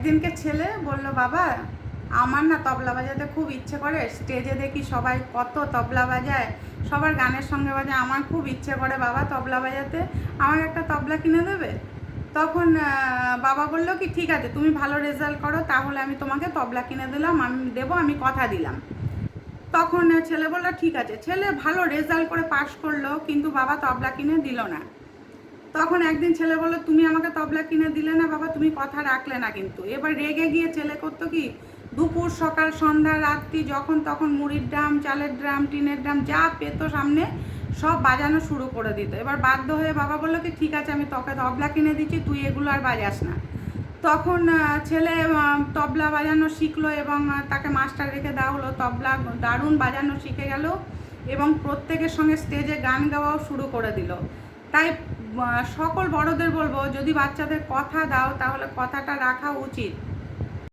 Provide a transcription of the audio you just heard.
একদিনকে ছেলে বলল, বাবা, আমার না তবলা বাজাতে খুব ইচ্ছে করে। স্টেজে দেখি সবাই কত তবলা বাজায়। সবার গানের সঙ্গে বাজায় আমার খুব ইচ্ছে করে, বাবা, তবলা বাজাতে। আমাকে একটা তবলা কিনে দেবে? তখন বাবা বলল কি, ঠিক আছে, তুমি ভালো রেজাল্ট করো, তাহলে আমি তোমাকে তবলা কিনে দিলাম, আমি দেবো, আমি কথা দিলাম। তখন ছেলে বলল, ঠিক আছে। ছেলে ভালো রেজাল্ট করে পাশ করল, কিন্তু বাবা তবলা কিনে দিল না। তখন একদিন ছেলে বলল, তুমি আমাকে তবলা কিনে দিলে না বাবা, তুমি কথা রাখলে না কিন্তু। এবার রেগে গিয়ে ছেলে করতো কি, দুপুর, সকাল, সন্ধ্যা, রাত্রি, যখন তখন মুড়ির ড্রাম চালের ড্রাম টিনের ড্রাম যা পেতো সামনে, সব বাজানো শুরু করে দিত। এবার বাধ্য হয়ে বাবা বলল কি, ঠিক আছে, আমি তোকে তবলা কিনে দিচ্ছি, তুই এগুলো আর বাজাস না। তখন ছেলে তবলা বাজানো শিখলো এবং তাকে মাস্টার রেখে দেওয়া হলো। তবলা দারুণ বাজানো শিখে গেল এবং প্রত্যেকের সঙ্গে স্টেজে গান গাওয়াও শুরু করে দিল। তাই সকল বড়দের বলব যদি বাচ্চাদের কথা দাও তাহলে কথাটা রাখা উচিত।